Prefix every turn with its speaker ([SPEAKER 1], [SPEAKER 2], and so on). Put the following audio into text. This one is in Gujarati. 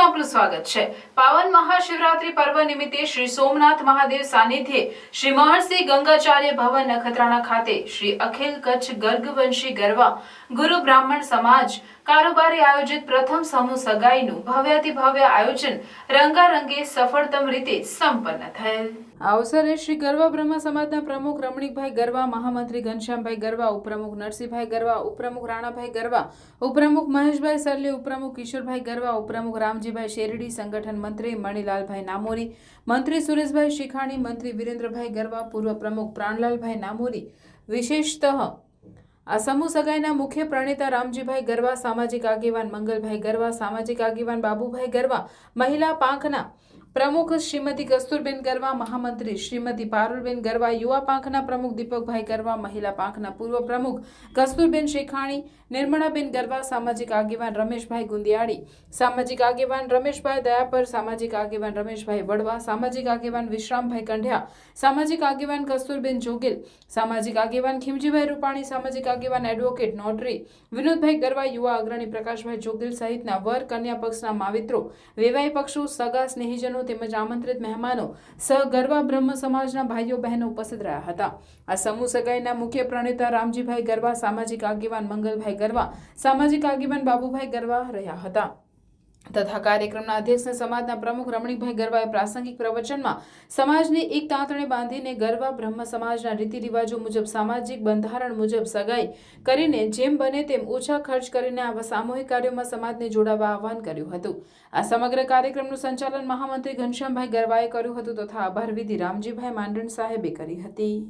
[SPEAKER 1] આપનું સ્વાગત છે. પાવન મહાશિવરાત્રી પર્વ નિમિત્તે શ્રી સોમનાથ મહાદેવ સાનિધ્યે શ્રી મહર્ષિ ગંગાચાર્ય ભવન નખત્રાણા ખાતે શ્રી અખિલ કચ્છ ગર્ગવંશી ગરવા ગુરુ બ્રાહ્મણ સમાજ કારોબારી આયોજિત પ્રથમ સમૂહ સગાઈનું ભવ્યાતિ ભવ્ય આયોજન રંગારંગે સફળતમ રીતે સંપન્ન થયેલ. આ અવસરે શ્રી ગરવા બ્રહ્મા સમાજના પ્રમુખ રમણીકભાઈ ગરવા, મહામંત્રી ઘનશ્યામભાઈ ગરવા, ઉપપ્રમુખ નરસિંહભાઈ ગરવા, ઉપપ્રમુખ રાણાભાઈ ગરવા, ઉપપ્રમુખ મહેશભાઈ સરલી, ઉપપ્રમુખ કિશોરભાઈ ગરવા, ઉપપ્રમુખ રામજીભાઈ શેરડી, સંગઠન મંત્રી મણિલાલભાઈ નામોરી, મંત્રી સુરેશભાઈ શિખાણી, મંત્રી વિરેન્દ્રભાઈ ગરવા, પૂર્વ પ્રમુખ પ્રાણલાલભાઈ નામોરી. વિશેષતઃ આ સમૂહ સગાઈના મુખ્ય પ્રણેતા રામજીભાઈ ગરવા, સામાજિક આગેવાન મંગલભાઈ ગરવા, સામાજિક આગેવાન બાબુભાઈ ગરવા, મહિલા પાંખના પ્રમુખ શ્રીમતી કસ્તુરબેન ગરવા, મહામંત્રી શ્રીમતી પારુલબેન ગરવા, યુવા પાંખના પ્રમુખ દીપકભાઈ ગરવા, મહિલા પાંખના પૂર્વ પ્રમુખ કસ્તુરબેન શેખાણી, નિર્મળાબેન ગરવા, સામાજિક આગેવાન રમેશભાઈ ગુંદિયાળી, સામાજિક આગેવાન રમેશભાઈ દયાપર, સામાજિક આગેવાન રમેશભાઈ વડવા, સામાજિક આગેવાન વિશ્રામભાઈ કંઢિયા, સામાજિક આગેવાન કસ્તુરબેન જોગીલ, સામાજિક આગેવાન ખીમજીભાઈ રૂપાણી, સામાજિક આગેવાન એડવોકેટ નોટરી, વિનોદભાઈ ગરવા, યુવા અગ્રણી પ્રકાશભાઈ જોગીલ સહિતના વર કન્યા પક્ષના માવિત્રો વેવાઈ પક્ષો, સગા સ્નેહીજનો તેમજ આમંત્રિત મહેમાનો સહ ગરવા બ્રહ્મ સમાજના ભાઈઓ બહેનો ઉપસ્થિત રહ્યા હતા. આ સમૂહ સગાઈના મુખ્ય પ્રણેતા રામજીભાઈ ગરવા સામાજિક આગેવાન મંગલભાઈ ગરવા સામાજિક આગેવાન બાબુભાઈ ગરવા રહ્યા હતા. તથા કાર્યક્રમના અધ્યક્ષને સમાજના પ્રમુખ રમણીકભાઈ ગરવાએ પ્રાસંગિક પ્રવચનમાં સમાજને એક તાંતણે બાંધીને ગરવા બ્રહ્મ સમાજના રીતિ રિવાજો મુજબ, સામાજિક બંધારણ મુજબ સગાઈ કરીને જેમ બને તેમ ઓછા ખર્ચ કરીને આવા સામૂહિક કાર્યોમાં સમાજને જોડાવા આહવાન કર્યું હતું. આ સમગ્ર કાર્યક્રમનું સંચાલન મહામંત્રી ઘનશ્યામભાઈ ગરવાએ કર્યું હતું તથા આભાર વિધિ રામજીભાઈ માંડણ સાહેબે કરી હતી.